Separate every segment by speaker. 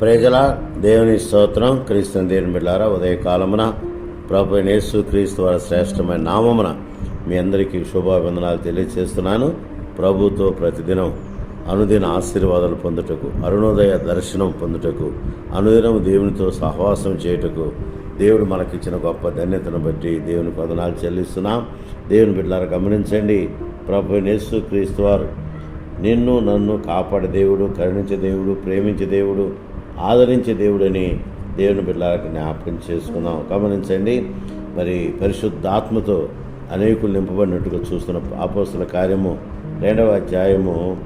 Speaker 1: ప్రజల దేవుని స్తోత్రం. క్రీస్తు దేవుని బిడ్డారా ఉదయకాలమున ప్రభు యేసు క్రీస్తు వారి శ్రేష్టమైన నామమున మీ అందరికీ శుభాభివందనాలు తెలియజేస్తున్నాను ప్రభుతో ప్రతిదినం అనుదిన ఆశీర్వాదాలు పొందుటకు అరుణోదయ దర్శనం పొందుటకు అనుదినం దేవునితో సహవాసం చేయుటకు దేవుడు మనకిచ్చిన గొప్ప ధన్యతను బట్టి దేవుని పదనాలు చెల్లిస్తున్నాం. దేవుని బిడ్డలారా గమనించండి. ప్రభు యేసు క్రీస్తు వారు నిన్ను నన్ను కాపాడే దేవుడు కరుణించే దేవుడు ప్రేమించే దేవుడు ఆదరించే దేవుడని దేవుని బిడ్డలకు జ్ఞాపకం చేసుకుందాం. గమనించండి మరి పరిశుద్ధాత్మతో అనేకులు నింపబడినట్టుగా చూస్తున్న ఆపోస్తుల కార్యము రెండవ అధ్యాయము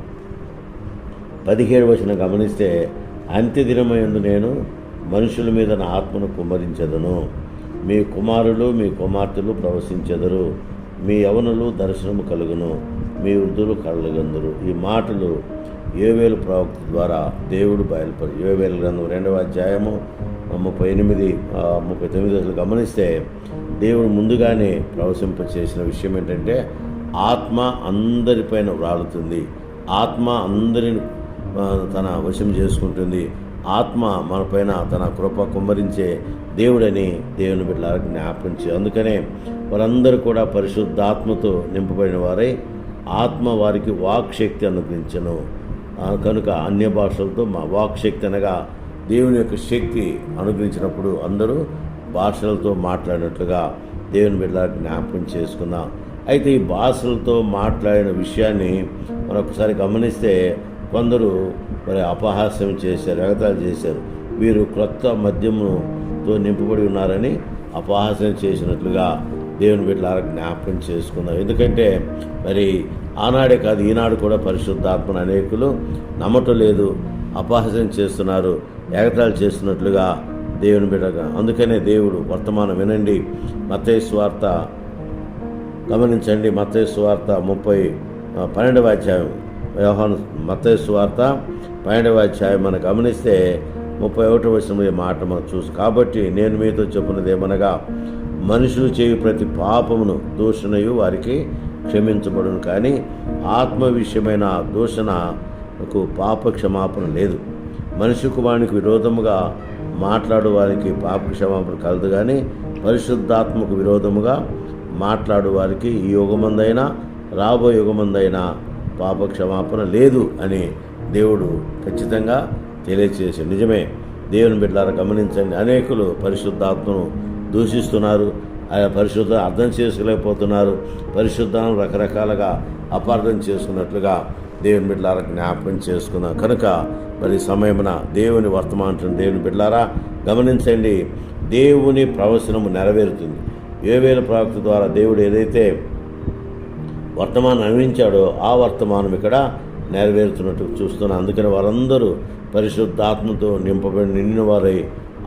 Speaker 1: పదిహేడు వచ్చిన గమనిస్తే అంత్యదినమైందు నేను మనుషుల మీద నా ఆత్మను కుమ్మరించదను. మీ కుమారులు మీ కుమార్తెలు ప్రవశించెదరు. మీ యవనులు దర్శనము కలుగును. మీ వృద్ధులు కలగందురు ఈ మాటలు యోవేలు ప్రవక్త ద్వారా దేవుడు బయలుపరి యోవేలు గ్రంథం రెండవ అధ్యాయము ముప్పై ఎనిమిది ముప్పై తొమ్మిది అసలు గమనిస్తే దేవుడు ముందుగానే ప్రవశింప చేసిన విషయం ఏంటంటే ఆత్మ అందరిపైన వ్రాలుతుంది. ఆత్మ అందరిని తన వశం చేసుకుంటుంది. ఆత్మ మనపైన తన కృప కుమ్మరించే దేవుడని దేవుని బిడ్డలకు జ్ఞాపకం చే అందుకనే వారందరూ కూడా పరిశుద్ధాత్మతో నింపబడిన వారై ఆత్మ వారికి వాక్శక్తి అనుగ్రహించను. కనుక అన్య భాషలతో మా వాక్ శక్తి అనగా దేవుని యొక్క శక్తి అనుగ్రహించినప్పుడు అందరూ భాషలతో మాట్లాడినట్లుగా దేవుని బిడ్డ జ్ఞాపకం చేసుకున్నాం. అయితే ఈ భాషలతో మాట్లాడిన విషయాన్ని మనం ఒకసారి గమనిస్తే కొందరు మరి అపహాస్యం చేశారు ఎగతాలు చేశారు. వీరు క్రొత్త మద్యముతో నింపబడి ఉన్నారని అపహాస్యం చేసినట్లుగా దేవుని బిడ్డలారా జ్ఞాపకం చేసుకుందాం. ఎందుకంటే మరి ఆనాడే కాదు ఈనాడు కూడా పరిశుద్ధాత్మను అనేకులు నమ్మటం లేదు అపహాసం చేస్తున్నారు ఏకతాలు చేస్తున్నట్లుగా దేవుని బిడ్డగా. అందుకనే దేవుడు వర్తమానం వినండి. మత్తయి స్వార్త గమనించండి. మత్తయి సువార్త ముప్పై పన్నెండవ అధ్యాయం. వ్యవహాన్ మత్తయి సువార్త పన్నెండవ అధ్యాయం మనం గమనిస్తే ముప్పై ఒకటి వచ్చిన మాట మనం చూసి కాబట్టి నేను మీతో చెప్పినది ఏమనగా మనుషులు చేయు ప్రతి పాపమును దూషణయు వారికి క్షమించబడును కానీ ఆత్మ విషయమైన దూషణకు పాప క్షమాపణ లేదు. మనిషి కుమారునికి విరోధముగా మాట్లాడు వారికి పాప క్షమాపణ కలదు కానీ పరిశుద్ధాత్మకు విరోధముగా మాట్లాడు వారికి ఈ యుగమందైనా రాబో యుగమందైనా పాప క్షమాపణ లేదు అని దేవుడు ఖచ్చితంగా తెలియచేసి నిజమే దేవుని బిడ్డలారా గమనించండి అనేకులు పరిశుద్ధాత్మను దూషిస్తున్నారు. ఆయా పరిశుద్ధ అర్థం చేసుకోలేకపోతున్నారు. పరిశుద్ధాలను రకరకాలుగా అపార్థం చేసుకున్నట్లుగా దేవుని బిడ్డలారా జ్ఞాపకం చేసుకున్నాం కనుక మరి సమయమున దేవుని వర్తమానం దేవుని బిడ్డలారా గమనించండి దేవుని ప్రవచనము నెరవేరుతుంది. ఏవేల ప్రవక్త ద్వారా దేవుడు ఏదైతే వర్తమానం అందించాడో ఆ వర్తమానం ఇక్కడ నెరవేరుతున్నట్టు చూస్తున్నాం. అందుకని వారందరూ పరిశుద్ధాత్మతో నింపబడి నిండిన వారై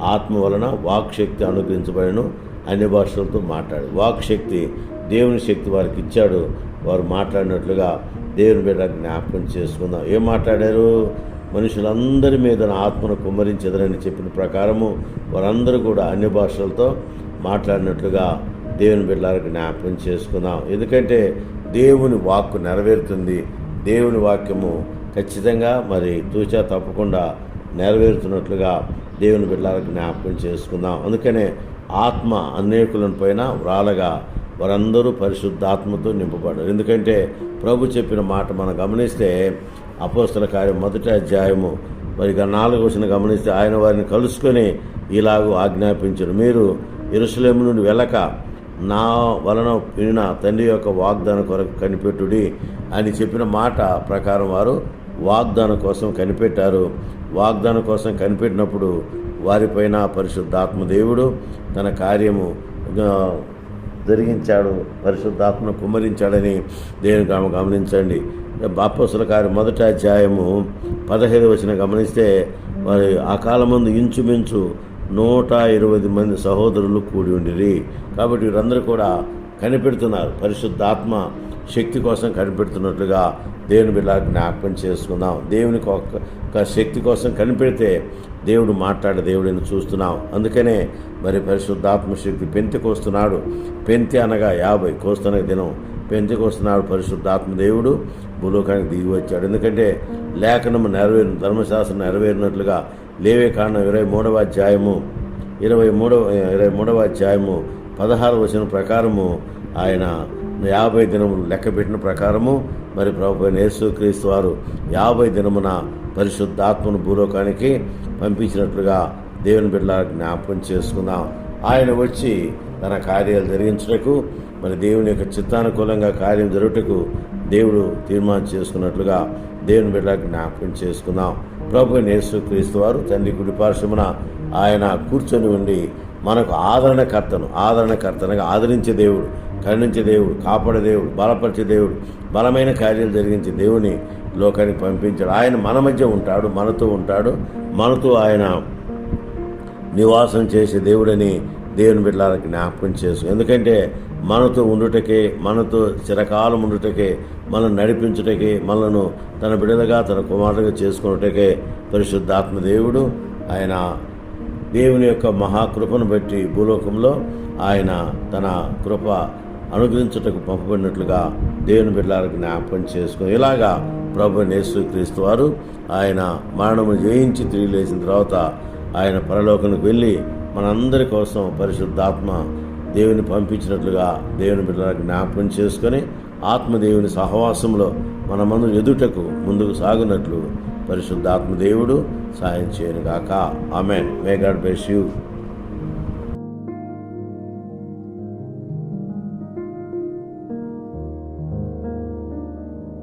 Speaker 1: ఆత్మ వలన వాక్శక్తి అనుగ్రహించబడను అన్ని భాషలతో మాట్లాడు. వాక్శక్తి దేవుని శక్తి వారికి ఇచ్చాడు. వారు మాట్లాడినట్లుగా దేవుని బిడ్డ జ్ఞాపకం చేసుకుందాం. ఏం మాట్లాడారు? మనుషులందరి మీద ఆత్మను కుమ్మరించదరని చెప్పిన ప్రకారము వారందరూ కూడా అన్ని భాషలతో మాట్లాడినట్లుగా దేవుని బిడ్డలకు జ్ఞాపకం చేసుకుందాం. ఎందుకంటే దేవుని వాక్కు నెరవేరుతుంది. దేవుని వాక్యము ఖచ్చితంగా మరి తూచా తప్పకుండా నెరవేరుతున్నట్లుగా దేవుని బిడ్డలకు జ్ఞాపకం చేసుకుందాం. అందుకనే ఆత్మ అనేకులను పైన వ్రాలగా వారందరూ పరిశుద్ధాత్మతో నింపబడ్డారు. ఎందుకంటే ప్రభు చెప్పిన మాట మనం గమనిస్తే అపోస్తల కార్యం మొదటి అధ్యాయము మరి నాలుగు వచ్చిన గమనిస్తే ఆయన వారిని కలుసుకొని ఇలాగూ ఆజ్ఞాపించారు. మీరు ఇరుసలేము నుండి వెళ్ళక నా వలన వినిన తండ్రి యొక్క వాగ్దానం కొరకు కనిపెట్టుడి అని చెప్పిన మాట ప్రకారం వారు వాగ్దానం కోసం కనిపెట్టారు. వాగ్దానం కోసం కనిపెట్టినప్పుడు వారిపైన పరిశుద్ధాత్మ దేవుడు తన కార్యము జరిగించాడు పరిశుద్ధాత్మను కుమ్మరించాడని దేవుని గమనించండి. బాపసుల కార్యం మొదటి అధ్యాయము పదహైదు వచ్చిన గమనిస్తే మరి ఆ కాలమందు ఇంచుమించు నూట ఇరవై మంది సహోదరులు కూడి ఉండిరి. కాబట్టి వీరందరూ కూడా కనిపెడుతున్నారు. పరిశుద్ధాత్మ శక్తి కోసం కనిపెడుతున్నట్లుగా దేవుని బిడ్డ జ్ఞాపకం చేసుకుందాం. దేవునికి ఒక్క శక్తి కోసం కనిపెడితే దేవుడు మాట్లాడే దేవుడిని చూస్తున్నాం. అందుకనే మరి పరిశుద్ధాత్మ శక్తి పెంతి కోస్తున్నాడు పెంతి అనగా యాభై కోస్తున్న దినం. పెంతి కోస్తున్నాడు పరిశుద్ధాత్మ దేవుడు. భూలోకానికి దిగి వచ్చాడు. ఎందుకంటే లేఖనము నెరవేరు ధర్మశాస్త్రం నెరవేరినట్లుగా లేవే కారణం ఇరవై మూడవ అధ్యాయము ఇరవై మూడవ ఇరవై మూడవ అధ్యాయము పదహారు వచ్చిన ప్రకారము ఆయన యాభై దినములు లెక్క పెట్టిన ప్రకారము మరి ప్రభు యేసుక్రీస్తు వారు యాభై దినమున పరిశుద్ధాత్మను భూలోకానికి పంపించినట్లుగా దేవుని బిడ్డ జ్ఞాపకం చేసుకుందాం. ఆయన వచ్చి తన కార్యాలు జరిగించుటకు మరి దేవుని యొక్క చిత్తానుకూలంగా కార్యం జరుగుటకు దేవుడు తీర్మానం చేసుకున్నట్లుగా దేవుని బిడ్డ జ్ఞాపకం చేసుకుందాం. ప్రభు యేసుక్రీస్తు వారు తండ్రి కుడిపార్శ్వమున ఆయన కూర్చొని ఉండి మనకు ఆదరణకర్తను ఆదరణకర్తనగా ఆదరించే దేవుడు కరుణించే దేవుడు కాపాడే దేవుడు బలపరిచే దేవుడు బలమైన కార్యాలు జరిగించే దేవుని లోకానికి పంపించాడు. ఆయన మన మధ్య ఉంటాడు మనతో ఉంటాడు మనతో ఆయన నివాసం చేసే దేవుడని దేవుని బిడ్డలకు జ్ఞాపకం చేసు. ఎందుకంటే మనతో ఉండుటకే మనతో చిరకాలం ఉండుటకే మనం నడిపించుటకే మనను తన బిడ్డలుగా తన కుమారుడుగా చేసుకున్నటకే పరిశుద్ధాత్మ దేవుడు ఆయన దేవుని యొక్క మహాకృపను బట్టి భూలోకంలో ఆయన తన కృప అనుగ్రహించుటకు పంపబడినట్లుగా దేవుని బిడ్డలకు జ్ఞాపకం చేసుకుని ఇలాగా ప్రభు యేసుక్రీస్తు వారు ఆయన మరణము జయించి తిరిగి లేచిన తర్వాత ఆయన పరలోకానికి వెళ్ళి మనందరి కోసం పరిశుద్ధాత్మ దేవుని పంపించినట్లుగా దేవుని బిడ్డలకు జ్ఞాపకం చేసుకొని ఆత్మదేవుని సహవాసంలో మన మందు ఎదుటకు ముందుకు సాగునట్లు పరిశుద్ధాత్మ దేవుడు సాయం చేయను గాక amen. May God bless you